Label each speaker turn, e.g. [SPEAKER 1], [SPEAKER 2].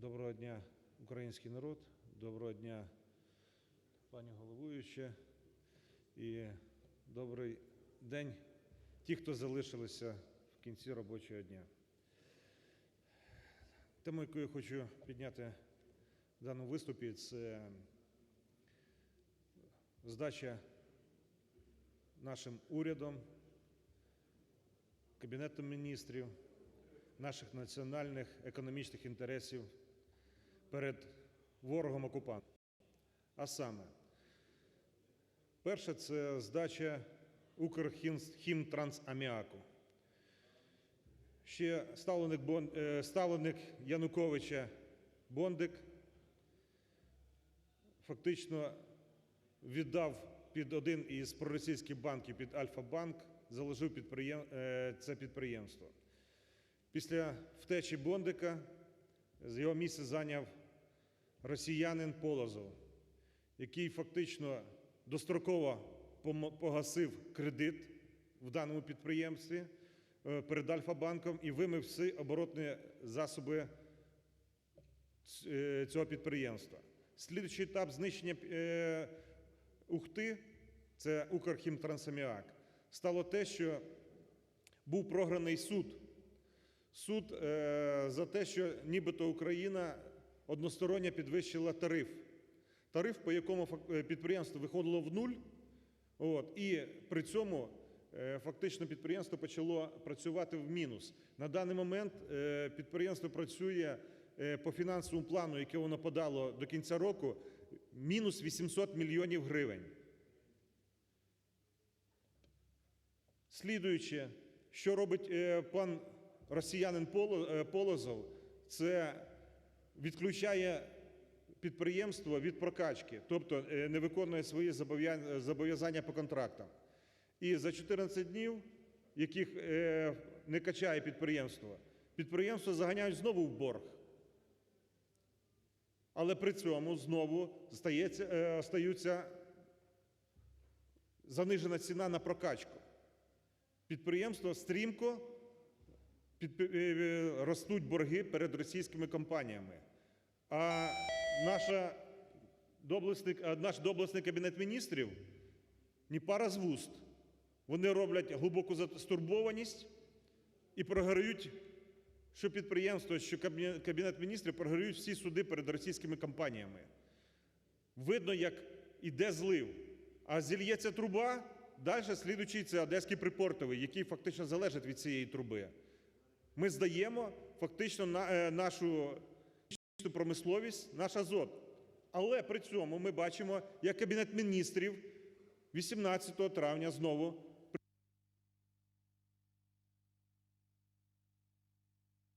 [SPEAKER 1] Доброго дня, український народ, доброго дня, пані головуюча, і добрий день ті, хто залишилися в кінці робочого дня. Тему, яку я хочу підняти в даному виступі, це здача нашим урядом, Кабінетом міністрів, наших національних економічних інтересів перед ворогом окупантом. А саме, перше це здача Укрхімтрансаміаку. Ще ставленик, Бон- е, ставленик Януковича Бондик фактично віддав під один із проросійських банків, під Альфа-банк, заложив підприєм... е, це підприємство. Після втечі Бондика з його місце зайняв росіянин Полозов, який фактично достроково погасив кредит в даному підприємстві е, перед Альфа-банком і вимив всі оборотні засоби е, цього підприємства. Слідуючий етап знищення е, Ухти, це Укрхімтрансаміак, стало те, що був програний суд. Суд е, за те, що нібито Україна односторонньо підвищила тариф. Тариф, по якому е, підприємство виходило в нуль, от, і при цьому е, фактично підприємство почало працювати в мінус. На даний момент підприємство працює по фінансовому плану, яке воно подало до кінця року, мінус 800 мільйонів гривень. Слідуючи, що робить пан росіянин е, Полозов, це відключає підприємство від прокачки, тобто е, не виконує свої зобов'язання по контрактам. І за 14 днів, яких е, не качає підприємство, підприємство заганяють знову в борг. Але при цьому знову стається, стаються занижена ціна на прокачку. Підприємство стрімко ростуть борги перед російськими компаніями. А наша доблесний, наш доблесний кабінет міністрів ні пара з вуст. Вони роблять глибоку стурбованість і програють, що підприємство, що кабінет, міністрів програють всі суди перед російськими компаніями. Видно, як іде злив. А зільється труба, далі слідуючий це Одеський припортовий, який фактично залежить від цієї труби. Ми здаємо фактично на, е, нашу промисловість, наш азот. Але при цьому ми бачимо, як Кабінет міністрів 18 травня знову